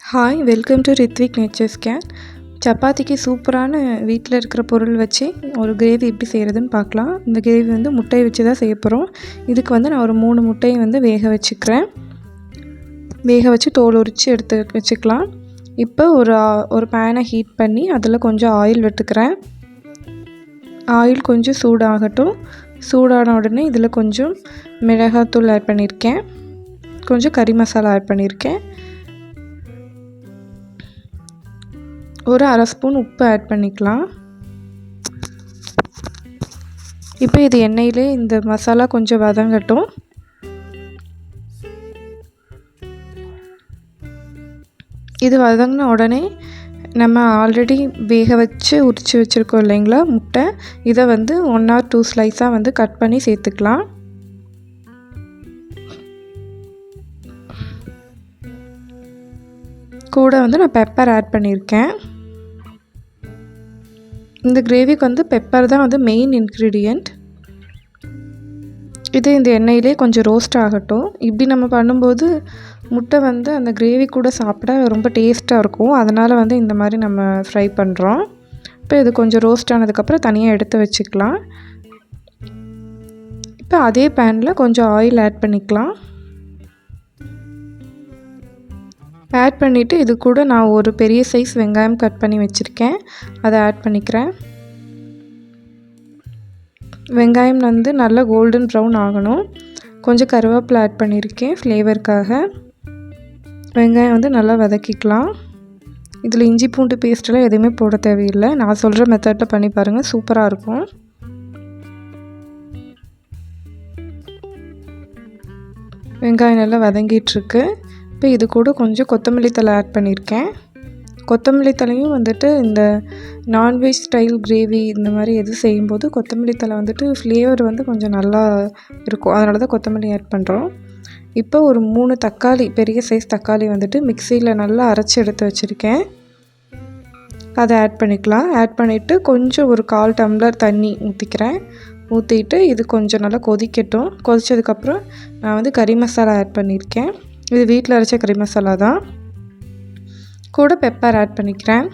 Hi welcome to Ritvik nature scan சப்பாத்திக்கு சூப்பரான வீட்டில் இருக்கிற பொருள் வச்சு ஒரு கிரேவி எப்படி செய்கிறதுன்னு பார்க்கலாம். இந்த கிரேவி வந்து முட்டையை வச்சு தான் செய்ய போகிறோம் இதுக்கு வந்து நான் ஒரு மூணு முட்டையை வந்து வேக வச்சுக்கிறேன். வேக வச்சு தோல் உரித்து எடுத்து வச்சுக்கலாம். இப்போ ஒரு ஒரு பேனை ஹீட் பண்ணி அதில் கொஞ்சம் ஆயில் விட்டுக்கிறேன். ஆயில் கொஞ்சம் சூடாகட்டும். சூடான உடனே இதில் கொஞ்சம் மிளகாத்தூள் ஆட் பண்ணியிருக்கேன். கொஞ்சம் கறி மசாலா ஆட் பண்ணியிருக்கேன். ஒரு அரை ஸ்பூன் உப்பு ஆட் பண்ணிக்கலாம். இப்போ இது எண்ணெயிலே இந்த மசாலா கொஞ்சம் வதங்கட்டும். இது வதங்கின உடனே நம்ம ஆல்ரெடி வேக வச்சு உரித்து வச்சுருக்கோம் இல்லைங்களா முட்டை. இதை வந்து ஒன் ஆர் டூ ஸ்லைஸாக வந்து கட் பண்ணி சேர்த்துக்கலாம். கூட வந்து நான் பெப்பர் ஆட் பண்ணியிருக்கேன். இந்த கிரேவிக்கு வந்து பெப்பர் தான் வந்து மெயின் இன்க்ரீடியண்ட் இது இந்த எண்ணெயிலே கொஞ்சம் ரோஸ்ட் ஆகட்டும். இப்படி நம்ம பண்ணும்போது முட்டை வந்து அந்த கிரேவி கூட சாப்பிட ரொம்ப டேஸ்ட்டாக இருக்கும். அதனால் வந்து இந்த மாதிரி நம்ம ஃப்ரை பண்ணுறோம் இப்போ இது கொஞ்சம் ரோஸ்ட் ஆனதுக்கப்புறம் தனியாக எடுத்து வச்சுக்கலாம். இப்போ அதே பேனில் கொஞ்சம் ஆயில் ஆட் பண்ணிக்கலாம். ஆட் பண்ணிவிட்டு இது கூட நான் ஒரு பெரிய சைஸ் வெங்காயம் கட் பண்ணி வச்சுருக்கேன். அதை ஆட் பண்ணிக்கிறேன். வெங்காயம் வந்து நல்லா கோல்டன் ப்ரௌன் ஆகணும். கொஞ்சம் கருவேப்பிலை ஆட் பண்ணியிருக்கேன் ஃப்ளேவருக்காக வெங்காயம் வந்து நல்லா வதக்கிக்கலாம். இதில் இஞ்சி பூண்டு பேஸ்ட்டெல்லாம் எதுவுமே போட தேவையில்லை. நான் சொல்கிற மெத்தடில் பண்ணி பாருங்கள் சூப்பராக இருக்கும். வெங்காயம் நல்லா வதங்கிட்டுருக்கு இப்போ இது கூட கொஞ்சம் கொத்தமல்லி தலை ஆட் பண்ணியிருக்கேன். கொத்தமல்லி தலையும் வந்துட்டு இந்த நான்வெஜ் ஸ்டைல் கிரேவி இந்த மாதிரி எது செய்யும்போது கொத்தமல்லி தலை வந்துட்டு ஃப்ளேவர் வந்து கொஞ்சம் நல்லா இருக்கும். அதனால தான் கொத்தமல்லி ஆட் பண்ணுறோம் இப்போ ஒரு மூணு தக்காளி பெரிய சைஸ் தக்காளி வந்துட்டு மிக்சியில் நல்லா அரைச்சி எடுத்து வச்சுருக்கேன். அதை ஆட் பண்ணிக்கலாம். ஆட் பண்ணிவிட்டு கொஞ்சம் ஒரு கால் டம்ளர் தண்ணி ஊற்றிக்கிறேன் ஊற்றிட்டு இது கொஞ்சம் நல்லா கொதிக்கட்டும். கொதித்ததுக்கப்புறம் நான் வந்து கறி மசாலா ஆட் பண்ணியிருக்கேன். இது வீட்டில் அரைச்ச கறி மசாலா தான். கூட பெப்பர் ஆட் பண்ணிக்கிறேன்.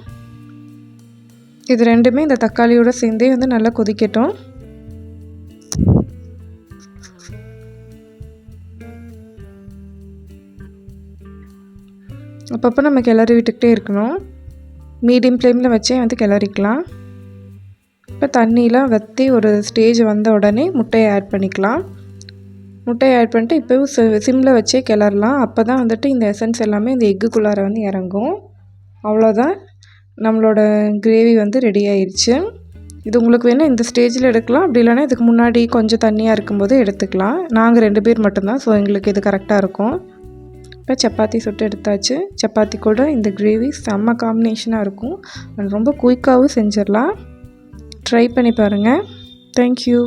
இது ரெண்டுமே இந்த தக்காளியோடு சேர்ந்தே வந்து நல்லா கொதிக்கட்டும். அப்பப்போ நம்ம கிளறி விட்டுக்கிட்டே இருக்கணும். மீடியம் ஃப்ளேமில் வச்சே வந்து கிளறிக்கலாம். இப்போ தண்ணியெலாம் வற்றி ஒரு ஸ்டேஜ் வந்த உடனே முட்டையை ஆட் பண்ணிக்கலாம். முட்டையை ஆட் பண்ணிட்டு இப்போவும் சிம்மில் வச்சே கிளறலாம். அப்போ தான் வந்துட்டு இந்த எசன்ஸ் எல்லாமே இந்த எக்குக்குள்ளார வந்து இறங்கும். அவ்வளோதான் நம்மளோட கிரேவி வந்து ரெடி ஆயிடுச்சு இது உங்களுக்கு வேணால் இந்த ஸ்டேஜில் எடுக்கலாம். அப்படி இல்லைனா இதுக்கு முன்னாடி கொஞ்சம் தண்ணியாக இருக்கும்போது எடுத்துக்கலாம். நாங்கள் ரெண்டு பேர் மட்டும்தான் ஸோ எங்களுக்கு இது கரெக்டாக இருக்கும். இப்போ சப்பாத்தி சுட்டு எடுத்தாச்சு. சப்பாத்தி கூட இந்த கிரேவி செம்ம காம்பினேஷனாக இருக்கும். ரொம்ப குயிக்காகவும் செஞ்சிடலாம் ட்ரை பண்ணி பாருங்கள் தேங்க்யூ